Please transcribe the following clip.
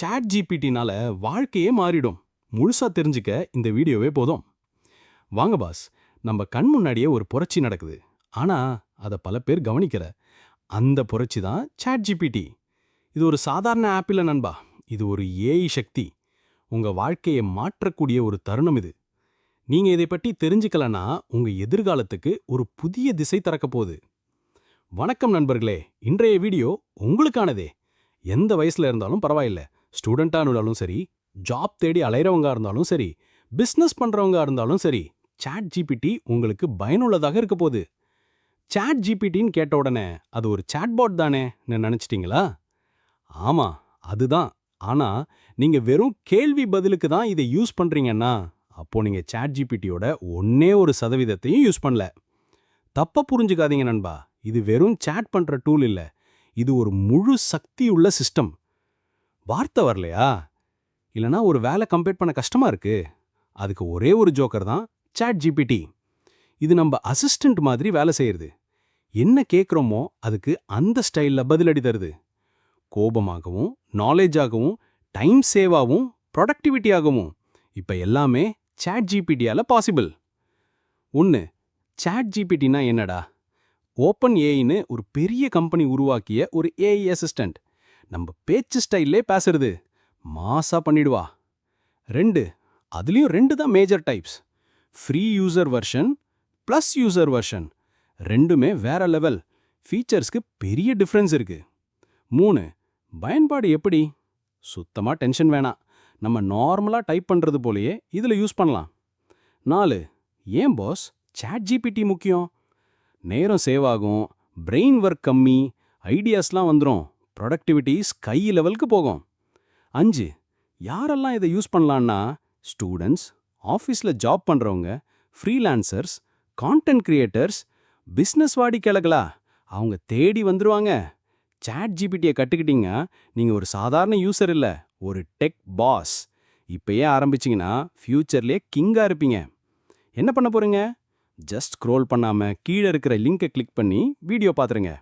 Chat ஜிபிடினால வாழ்க்கையே மாறிடும். முழுசா தெரிஞ்சுக்க இந்த வீடியோவே போதும். வாங்க பாஸ் நம்ம கண் முன்னாடியே ஒரு புரட்சி நடக்குது. ஆனா அதை பல பேர் கவனிக்கல. அந்த புரட்சி தான் சாட் ஜிபிடி இது ஒரு சாதாரண ஆப் நண்பா. இது ஒரு ஏஐ சக்தி. உங்க வாழ்க்கையை மாற்றக்கூடிய ஒரு தருணம் இது. நீங்க இதை பற்றி தெரிஞ்சுக்கலனா உங்க எதிர்காலத்துக்கு ஒரு புதிய திசை திறக்க போகுது. வணக்கம் நண்பர்களே. இன்றைய வீடியோ உங்களுக்கானதே. எந்த வயசுல இருந்தாலும் பரவாயில்ல. ஸ்டூடெண்டா இருந்தாலும் சரி ஜாப் தேடி அலையிறவங்க இருந்தாலும் சரி பிசினஸ் பண்றவங்க இருந்தாலும் சரி சாட் ஜிபிடி உங்களுக்கு பயனுள்ளதாக இருக்க போகுது. சாட் ஜிபிடின்னு கேட்ட உடனே அது ஒரு சாட்பாட் தானே நினச்சிட்டிங்களா? ஆமா அதுதான். ஆனா நீங்க வெறும் கேள்வி பதிலுக்கு தான் இதை யூஸ் பண்றீங்கன்னா அப்போ நீங்க சாட் ஜிபிடியோட ஒன்னே ஒரு சதவீதத்தையும் யூஸ் பண்ணல. தப்ப புரிஞ்சுக்காதீங்க நண்பா. இது வெறும் சாட் பண்ற டூல் இல்ல. இது ஒரு முழு சக்தியுள்ள சிஸ்டம். வார்த்தை வரலையா? இல்லனா ஒரு வேலை கம்பேர் பண்ண கஷ்டமா இருக்கு? அதுக்கு ஒரே ஒரு ஜோக்கர் தான் சாட் ஜிபிடி இது நம்ம அசிஸ்டன்ட் மாதிரி வேலை செய்யறது. என்ன கேட்குறோமோ அதுக்கு அந்த ஸ்டைலில் பதிலடி தருது. கோபமாகவும் நாலேஜாகவும் டைம் சேவாகவும் ப்ரொடக்டிவிட்டியாகவும் இப்போ எல்லாமே சாட் ஜிபிடியால் பாசிபிள் ஒன்று சாட் ஜிபிடினா என்னடா? ஓப்பன் ஏஐன்னு ஒரு பெரிய கம்பெனி உருவாக்கிய ஒரு ஏஐ அசிஸ்டன்ட் நம்ம பேச்சு ஸ்டைல்லே பேசுறது. மாசா பண்ணிடுவா. ரெண்டு அதுலேயும் ரெண்டு தான் major types free user version plus user version ரெண்டுமே வேற லெவல் ஃபீச்சர்ஸ்க்கு பெரிய டிஃப்ரென்ஸ் இருக்கு. மூணு பயன்பாடு எப்படி? சுத்தமாக டென்ஷன் வேணாம். நம்ம நார்மலாக டைப் பண்ணுறது போலயே இதில் யூஸ் பண்ணலாம். நாலு ஏன் பாஸ் சாட் ஜிபிடி முக்கியம்? நேரம் சேவ் ஆகும் பிரெயின் ஒர்க் கம்மி ஐடியாஸ்லாம் வந்துடும் ப்ரொடக்டிவிட்டி ஸ்கை லெவலுக்கு போகும். அஞ்சு யாரெல்லாம் இதை யூஸ் பண்ணலான்னா ஸ்டூடெண்ட்ஸ் ஆஃபீஸில் ஜாப் பண்ணுறவங்க ஃப்ரீலான்சர்ஸ் கான்டென்ட் கிரியேட்டர்ஸ் பிஸ்னஸ் வாடிக்கையாளர்களா அவங்க தேடி வந்துருவாங்க. சாட் ஜிபிடியை கட்டுக்கிட்டீங்க நீங்கள் ஒரு சாதாரண யூசர் இல்லை ஒரு டெக் பாஸ் இப்பயே ஆரம்பிச்சிங்கன்னா ஃப்யூச்சர்லேயே கிங்காக இருப்பீங்க. என்ன பண்ண போகிறீங்க ஜஸ்ட் ஸ்க்ரோல் பண்ணாமல் கீழே இருக்கிற லிங்கை கிளிக் பண்ணி வீடியோ பார்த்துருங்க